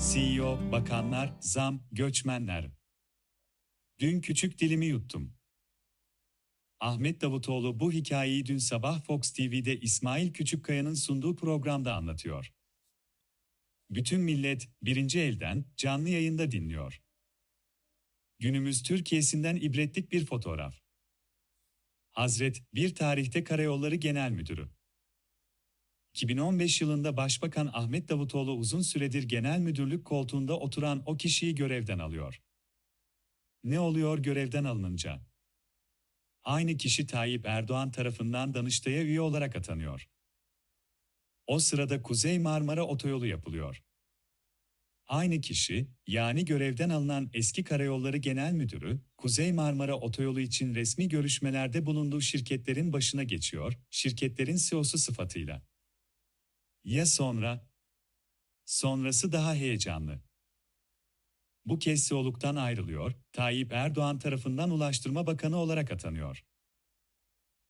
CEO, bakanlar, zam, göçmenler. Dün küçük dilimi yuttum. Ahmet Davutoğlu bu hikayeyi dün sabah Fox TV'de İsmail Küçükkaya'nın sunduğu programda anlatıyor. Bütün millet birinci elden canlı yayında dinliyor. Günümüz Türkiye'sinden ibretlik bir fotoğraf. Hazret bir tarihte Karayolları Genel Müdürü. 2015 yılında Başbakan Ahmet Davutoğlu uzun süredir genel müdürlük koltuğunda oturan o kişiyi görevden alıyor. Ne oluyor görevden alınınca? Aynı kişi Tayyip Erdoğan tarafından Danıştay'a üye olarak atanıyor. O sırada Kuzey Marmara Otoyolu yapılıyor. Aynı kişi, yani görevden alınan eski Karayolları Genel Müdürü, Kuzey Marmara Otoyolu için resmi görüşmelerde bulunduğu şirketlerin başına geçiyor, şirketlerin CEO'su sıfatıyla. Ya sonra? Sonrası daha heyecanlı. Bu kez CEO'luktan ayrılıyor, Tayyip Erdoğan tarafından Ulaştırma Bakanı olarak atanıyor.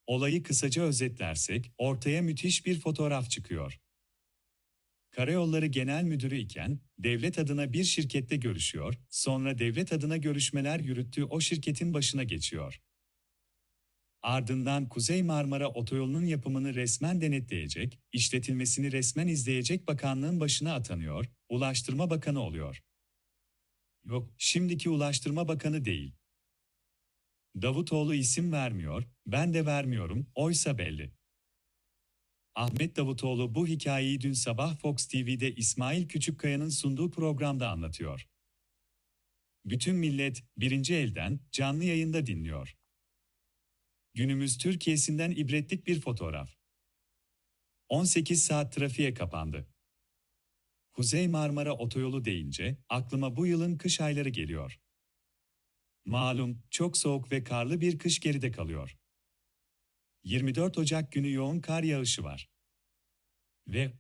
Olayı kısaca özetlersek, ortaya müthiş bir fotoğraf çıkıyor. Karayolları Genel Müdürü iken, devlet adına bir şirkette görüşüyor, sonra devlet adına görüşmeler yürüttüğü o şirketin başına geçiyor. Ardından Kuzey Marmara Otoyolu'nun yapımını resmen denetleyecek, işletilmesini resmen izleyecek bakanlığın başına atanıyor, Ulaştırma Bakanı oluyor. Yok, şimdiki Ulaştırma Bakanı değil. Davutoğlu isim vermiyor, ben de vermiyorum, oysa belli. Ahmet Davutoğlu bu hikayeyi dün sabah Fox TV'de İsmail Küçükkaya'nın sunduğu programda anlatıyor. Bütün millet birinci elden canlı yayında dinliyor. Günümüz Türkiye'sinden ibretlik bir fotoğraf. 18 saat trafiğe kapandı. Kuzey Marmara Otoyolu deyince aklıma bu yılın kış ayları geliyor. Malum çok soğuk ve karlı bir kış geride kalıyor. 24 Ocak günü yoğun kar yağışı var. Ve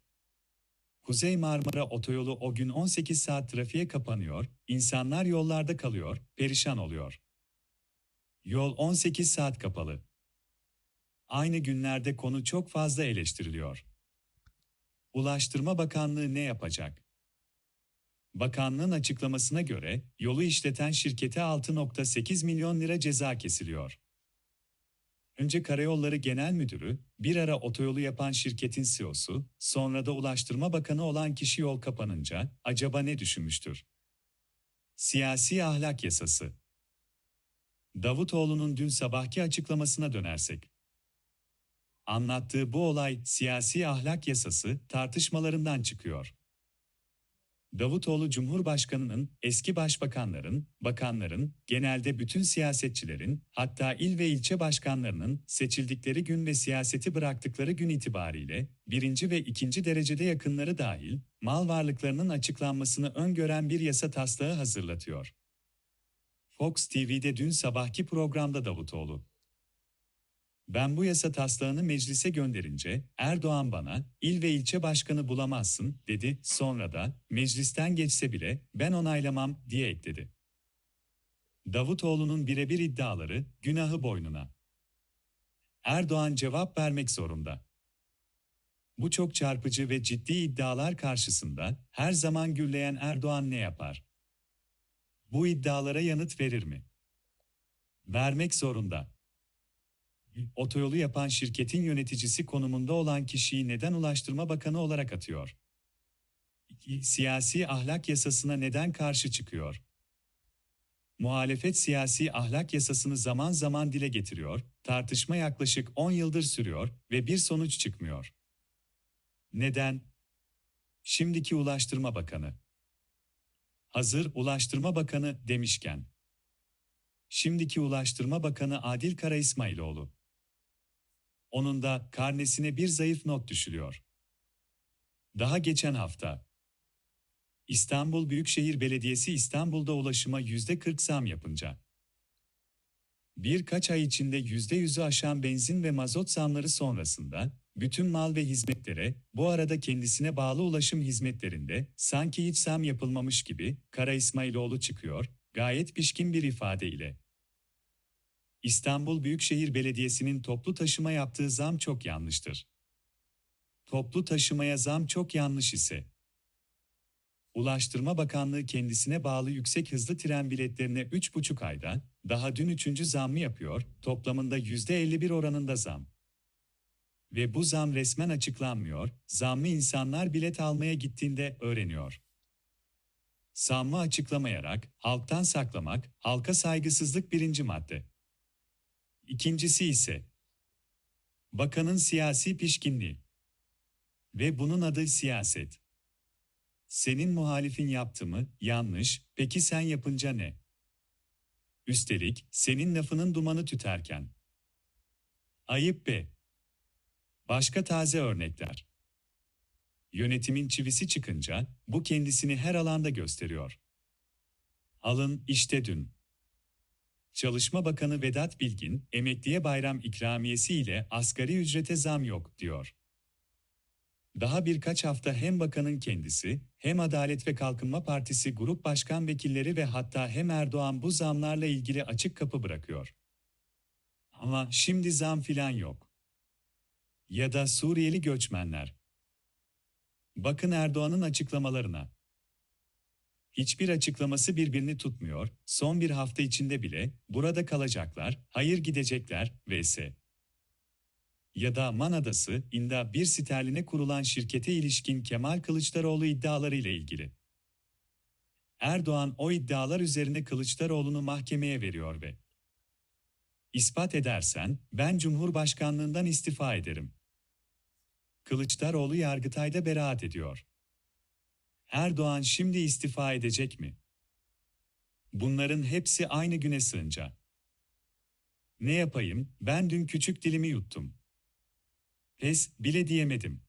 Kuzey Marmara Otoyolu o gün 18 saat trafiğe kapanıyor, insanlar yollarda kalıyor, perişan oluyor. Yol 18 saat kapalı. Aynı günlerde konu çok fazla eleştiriliyor. Ulaştırma Bakanlığı ne yapacak? Bakanlığın açıklamasına göre yolu işleten şirkete 6.8 milyon lira ceza kesiliyor. Önce Karayolları Genel Müdürü, bir ara otoyolu yapan şirketin CEO'su, sonra da Ulaştırma Bakanı olan kişi yol kapanınca acaba ne düşünmüştür? Siyasi ahlak yasası. Davutoğlu'nun dün sabahki açıklamasına dönersek. Anlattığı bu olay siyasi ahlak yasası tartışmalarından çıkıyor. Davutoğlu Cumhurbaşkanı'nın, eski başbakanların, bakanların, genelde bütün siyasetçilerin, hatta il ve ilçe başkanlarının seçildikleri gün ve siyaseti bıraktıkları gün itibariyle, birinci ve ikinci derecede yakınları dahil, mal varlıklarının açıklanmasını öngören bir yasa taslağı hazırlatıyor. Fox TV'de dün sabahki programda Davutoğlu, ben bu yasa taslağını meclise gönderince Erdoğan bana il ve ilçe başkanı bulamazsın dedi. Sonra da meclisten geçse bile ben onaylamam diye ekledi. Davutoğlu'nun birebir iddiaları günahı boynuna. Erdoğan cevap vermek zorunda. Bu çok çarpıcı ve ciddi iddialar karşısında her zaman gürleyen Erdoğan ne yapar? Bu iddialara yanıt verir mi? Vermek zorunda. Otoyolu yapan şirketin yöneticisi konumunda olan kişiyi neden Ulaştırma Bakanı olarak atıyor? 2. Siyasi ahlak yasasına neden karşı çıkıyor? Muhalefet siyasi ahlak yasasını zaman zaman dile getiriyor, tartışma yaklaşık 10 yıldır sürüyor ve bir sonuç çıkmıyor. Neden? Şimdiki Ulaştırma Bakanı. Hazır Ulaştırma Bakanı demişken. Şimdiki Ulaştırma Bakanı Adil Kara İsmailoğlu. Onun da karnesine bir zayıf not düşülüyor. Daha geçen hafta İstanbul Büyükşehir Belediyesi İstanbul'da ulaşıma %40 zam yapınca birkaç ay içinde %100'ü aşan benzin ve mazot zamları sonrasında bütün mal ve hizmetlere, bu arada kendisine bağlı ulaşım hizmetlerinde sanki hiç zam yapılmamış gibi Kara İsmailoğlu çıkıyor, gayet pişkin bir ifadeyle. İstanbul Büyükşehir Belediyesi'nin toplu taşıma yaptığı zam çok yanlıştır. Toplu taşımaya zam çok yanlış ise Ulaştırma Bakanlığı kendisine bağlı yüksek hızlı tren biletlerine 3,5 ayda, daha dün üçüncü zammı yapıyor, toplamında %51 oranında zam. Ve bu zam resmen açıklanmıyor, zammı insanlar bilet almaya gittiğinde öğreniyor. Zammı açıklamayarak, halktan saklamak, halka saygısızlık birinci madde. İkincisi ise, bakanın siyasi pişkinliği. Ve bunun adı siyaset. Senin muhalifin yaptı mı, yanlış, peki sen yapınca ne? Üstelik, senin lafının dumanı tüterken. Ayıp be. Başka taze örnekler. Yönetimin çivisi çıkınca, bu kendisini her alanda gösteriyor. Alın işte dün. Çalışma Bakanı Vedat Bilgin, emekliye bayram ikramiyesi ile asgari ücrete zam yok, diyor. Daha birkaç hafta hem bakanın kendisi, hem Adalet ve Kalkınma Partisi grup başkan vekilleri ve hatta hem Erdoğan bu zamlarla ilgili açık kapı bırakıyor. Ama şimdi zam filan yok. Ya da Suriyeli göçmenler. Bakın Erdoğan'ın açıklamalarına. Hiçbir açıklaması birbirini tutmuyor, son bir hafta içinde bile burada kalacaklar, hayır gidecekler vs. Ya da Man Adası, İnda bir sterline kurulan şirkete ilişkin Kemal Kılıçdaroğlu iddiaları ile ilgili. Erdoğan o iddialar üzerine Kılıçdaroğlu'nu mahkemeye veriyor ve İspat edersen ben Cumhurbaşkanlığından istifa ederim. Kılıçdaroğlu Yargıtay'da beraat ediyor. Erdoğan şimdi istifa edecek mi? Bunların hepsi aynı güne sığınca. Ne yapayım, ben dün küçük dilimi yuttum. Pes bile diyemedim.